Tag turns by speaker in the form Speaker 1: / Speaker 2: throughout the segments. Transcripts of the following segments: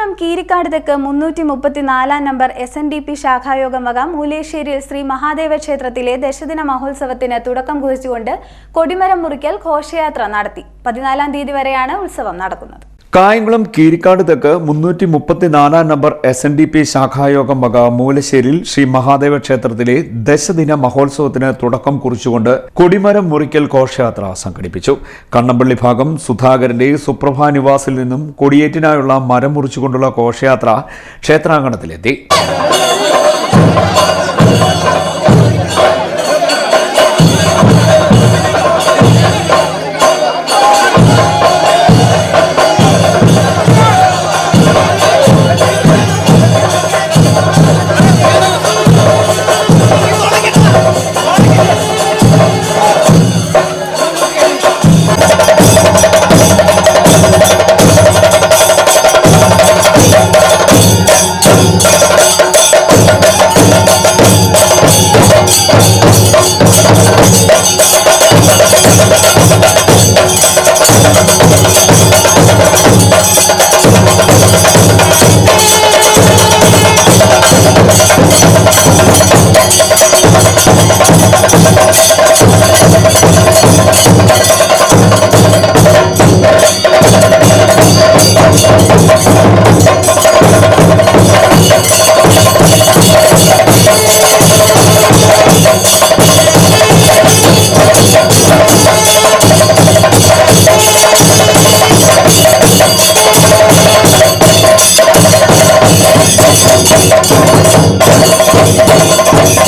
Speaker 1: കായംകുളം കീരിക്കാട് തെക്ക് മുന്നൂറ്റി മുപ്പത്തിനാലാം number S N D P ശാഖായോഗം വക മൂലേശ്ശേരിയിൽ ശ്രീ മഹാദേവ ക്ഷേത്രത്തിലെ ദശദിന മഹോത്സവത്തിന് തുടക്കം കുറിച്ചുകൊണ്ട് കൊടിമരം മുറിക്കൽ ഘോഷയാത്ര നടത്തി. പതിനാലാം തീയതി വരെയാണ് ഉത്സവം നടക്കുന്നത്.
Speaker 2: കായംകുളം കീരിക്കാട് തെക്ക് മുന്നൂറ്റി മുപ്പത്തിനാലാം number S N D P ശാഖായോഗം വക മൂലശ്ശേരിയിൽ ശ്രീ മഹാദേവ ക്ഷേത്രത്തിലെ ദശദിന മഹോത്സവത്തിന് തുടക്കം കുറിച്ചുകൊണ്ട് കൊടിമരം മുറിക്കൽ ഘോഷയാത്ര സംഘടിപ്പിച്ചു. കണ്ണമ്പള്ളി ഭാഗം സുധാകരന്റെ സുപ്രഭാ നിവാസിൽ നിന്നും കൊടിയേറ്റിനായുള്ള മരം മുറിച്ചുകൊണ്ടുള്ള ഘോഷയാത്ര ക്ഷേത്രാങ്കണത്തിലെത്തി. you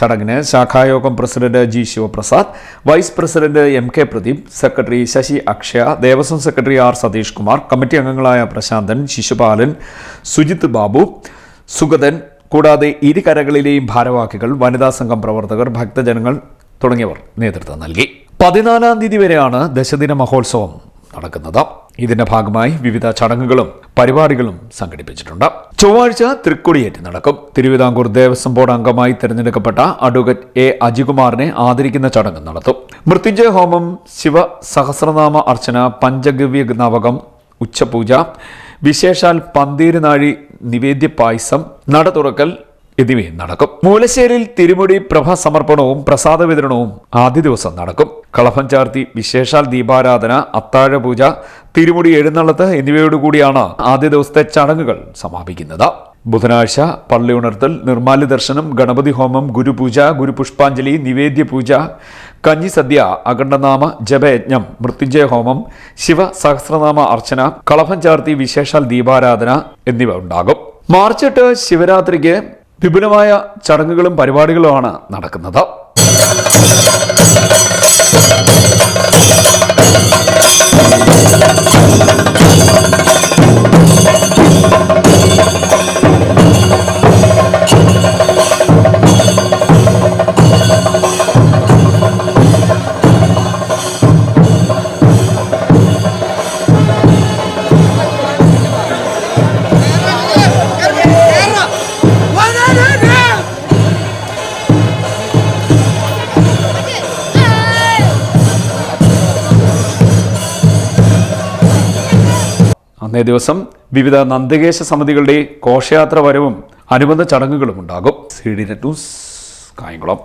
Speaker 2: ചടങ്ങിന് ശാഖായോഗം president G Shivaprasad vice president M K Pradeep secretary Sasi Akshaya Devaswom secretary R Satheesh Kumar committee അംഗങ്ങളായ പ്രശാന്തൻ ശിശുപാലൻ സുജിത് ബാബു സുഗതൻ കൂടാതെ ഇരുകരകളിലെയും ഭാരവാഹികൾ വനിതാ സംഘം പ്രവർത്തകർ ഭക്തജനങ്ങൾ തുടങ്ങിയവർ നേതൃത്വം നൽകി. പതിനാലാം തീയതി വരെയാണ് ദശദിന മഹോത്സവം നടക്കുന്നത്. ഇതിന്റെ ഭാഗമായി വിവിധ ചടങ്ങുകളും പരിപാടികളും സംഘടിപ്പിച്ചിട്ടുണ്ട്. ചൊവ്വാഴ്ച തൃക്കൊടിയേറ്റ് നടക്കും. തിരുവിതാംകൂർ ദേവസ്വം ബോർഡ് അംഗമായി തിരഞ്ഞെടുക്കപ്പെട്ട അഡ്വക്കേറ്റ് എ അജികുമാറിനെ ആദരിക്കുന്ന ചടങ്ങ് നടത്തും. മൃത്യുഞ്ജയ ഹോമം ശിവ സഹസ്രനാമ അർച്ചന പഞ്ചഗവ്യ നവകം ഉച്ചപൂജ വിശേഷാൽ പന്തീരുനാഴി നിവേദ്യ പായസം നട തുറക്കൽ എന്നിവയും നടക്കും. മൂലശ്ശേരിയിൽ തിരുമുടി പ്രഭ സമർപ്പണവും പ്രസാദ വിതരണവും ആദ്യ ദിവസം നടക്കും. കളഭം ചാർത്തി വിശേഷാൽ ദീപാരാധന അത്താഴപൂജ തിരുമുടി എഴുന്നള്ളത്ത് എന്നിവയോടുകൂടിയാണ് ആദ്യ ദിവസത്തെ ചടങ്ങുകൾ സമാപിക്കുന്നത്. ബുധനാഴ്ച പള്ളി ഉണർത്തൽ നിർമാല്യ ദർശനം ഗണപതി ഹോമം ഗുരുപൂജ ഗുരുപുഷ്പാഞ്ജലി നിവേദ്യ പൂജ കഞ്ഞിസദ്യ അഖണ്ഡനാമ ജപയജ്ഞം മൃത്യുഞ്ജയ ഹോമം ശിവ സഹസ്രനാമ അർച്ചന കളഭം ചാർത്തി വിശേഷാൽ ദീപാരാധന എന്നിവ ഉണ്ടാകും. മാർച്ച് എട്ട് ശിവരാത്രിക്ക് വിപുലമായ ചടങ്ങുകളും പരിപാടികളുമാണ് നടക്കുന്നത്. അന്നേ ദിവസം വിവിധ നന്ദകേശ സമിതികളുടെ ഘോഷയാത്ര വരവും അനുബന്ധ ചടങ്ങുകളും ഉണ്ടാകും. C D net news Kayamkulam.